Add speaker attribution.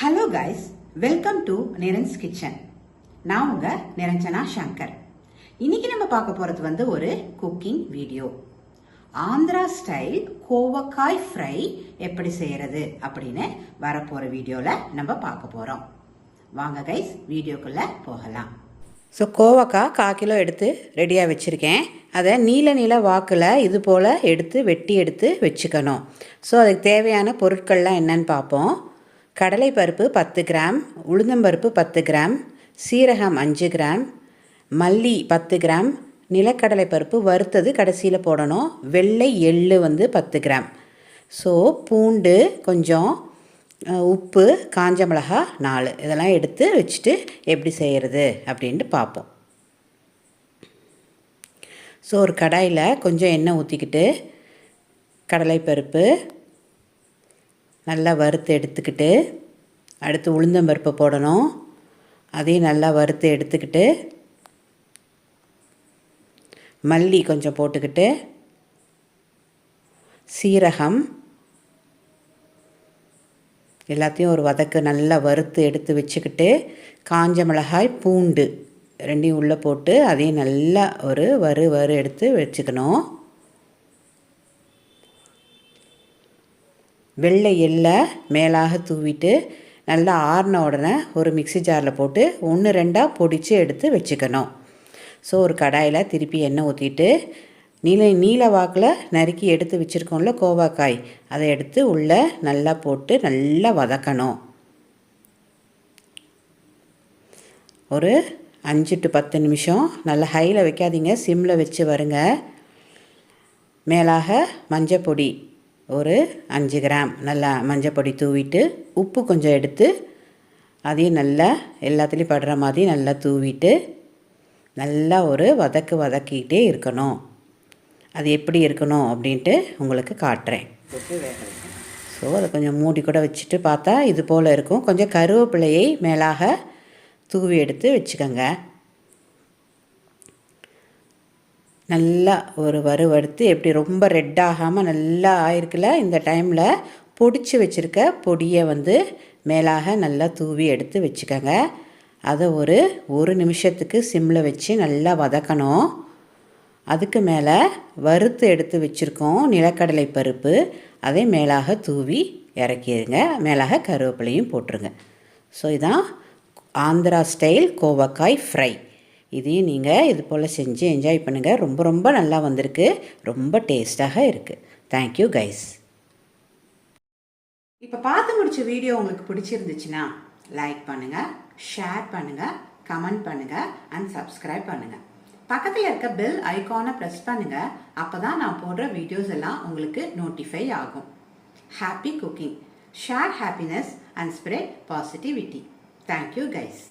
Speaker 1: Hello guys welcome to Niran's kitchen நான் உங்க நிரஞ்சனா சங்கர். இன்னைக்கு நம்ம பார்க்க போறது வந்து ஒரு குக்கிங் வீடியோ ஆந்திரா ஸ்டைல் கோவக்காய் ஃப்ரை எப்படி செய்யறது அப்படின்னு வரப்போற வீடியோல நம்ம பார்க்க போறோம். வாங்க கைஸ் வீடியோக்குள்ள போகலாம்.
Speaker 2: ஸோ கோவக்காய் கால் கிலோ எடுத்து ரெடியாக வச்சுருக்கேன். அதை நீல நீல வாக்கில் இது போல் எடுத்து வெட்டி எடுத்து வச்சுக்கணும். ஸோ அதுக்கு தேவையான பொருட்கள்லாம் என்னன்னு பார்ப்போம். கடலைப்பருப்பு பத்து கிராம் உளுந்தம்பருப்பு பத்து கிராம் சீரகம் அஞ்சு கிராம் மல்லி பத்து கிராம் நிலக்கடலை பருப்பு வறுத்தது கடைசியில் போடணும். வெள்ளை எள்ளு வந்து பத்து கிராம். ஸோ பூண்டு கொஞ்சம் உப்பு காஞ்ச மிளகா நாலு. இதெல்லாம் எடுத்து வச்சுட்டு எப்படி செய்கிறது அப்படின்ட்டு பார்ப்போம். ஸோ ஒரு கடாயில் கொஞ்சம் எண்ணெய் ஊற்றிக்கிட்டு கடலைப்பருப்பு நல்லா வறுத்து எடுத்துக்கிட்டு அடுத்து உளுந்தம்பருப்பு போடணும். அதையும் நல்லா வறுத்து எடுத்துக்கிட்டு மல்லி கொஞ்சம் போட்டுக்கிட்டு சீரகம் எல்லாத்தையும் ஒரு வதக்கு நல்லா வறுத்து எடுத்து வச்சுக்கிட்டு காஞ்ச மிளகாய் பூண்டு ரெண்டையும் உள்ளே போட்டு அதையும் நல்லா ஒரு வறு வறு எடுத்து வச்சுக்கணும். வெள்ளை எள்ளை மேலாக தூவிட்டு நல்லா ஆறின உடனே ஒரு மிக்ஸி ஜாரில் போட்டு ஒன்று ரெண்டாக பொடிச்சு எடுத்து வச்சுக்கணும். ஸோ ஒரு கடாயில் திருப்பி எண்ணெய் ஊற்றிட்டு நீல நீல வாக்கில் நறுக்கி எடுத்து வச்சுருக்கோம்ல கோவாக்காய் அதை எடுத்து உள்ளே நல்லா போட்டு நல்லா வதக்கணும். ஒரு அஞ்சு டு பத்து நிமிஷம் நல்லா ஹையில் வைக்காதீங்க சிம்மில் வச்சு வருங்க. மேலாக மஞ்சள் பொடி ஒரு அஞ்சு கிராம். நல்லா மஞ்சப்பொடி தூவிட்டு உப்பு கொஞ்சம் எடுத்து அதையும் நல்லா எல்லாத்துலேயும் படுற மாதிரி நல்லா தூவிட்டு நல்லா ஒரு வதக்கு வதக்கிக்கிட்டே இருக்கணும். அது எப்படி இருக்கணும் அப்படின்ட்டு உங்களுக்கு காட்டுறேன். ஸோ அதை கொஞ்சம் மூடி கூட வச்சுட்டு பார்த்தா இது போல் இருக்கும். கொஞ்சம் கருவேப்பிலையை மேலாக தூவி எடுத்து வச்சுக்கோங்க. நல்லா ஒரு வறுவறுத்து எப்படி ரொம்ப ரெட் ஆகாமல் நல்லா ஆயிருக்குல்ல இந்த டைமில் பொடிச்சு வச்சுருக்க பொடியை வந்து மேலாக நல்லா தூவி எடுத்து வச்சுக்கோங்க. அதை ஒரு ஒரு நிமிஷத்துக்கு சிம்மில் வச்சு நல்லா வதக்கணும். அதுக்கு மேலே வறுத்து எடுத்து வச்சுருக்கோம் நிலக்கடலை பருப்பு. அதை மேலாக தூவி இறக்கிடுங்க. மேலாக கருவேப்பிலையும் போட்டுருங்க. ஸோ இதான் ஆந்திரா ஸ்டைல் கோவக்காய் ஃப்ரை இதையும் நீங்கள் இது போல் செஞ்சு என்ஜாய் பண்ணுங்கள் ரொம்ப ரொம்ப நல்லா வந்திருக்கு. ரொம்ப டேஸ்ட்டாக இருக்குது தேங்க்யூ கைஸ்
Speaker 1: இப்போ பார்த்து முடிச்ச வீடியோ உங்களுக்கு பிடிச்சிருந்துச்சுன்னா லைக் பண்ணுங்கள் ஷேர் பண்ணுங்கள் கமெண்ட் பண்ணுங்கள் அண்ட் சப்ஸ்கிரைப் பண்ணுங்கள் பக்கத்தில் இருக்க பெல் ஐகானை ப்ரெஸ் பண்ணுங்கள் அப்போ தான் நான் போடுற வீடியோஸ் எல்லாம் உங்களுக்கு நோட்டிஃபை ஆகும். Happy cooking share happiness and spread positivity thank you guys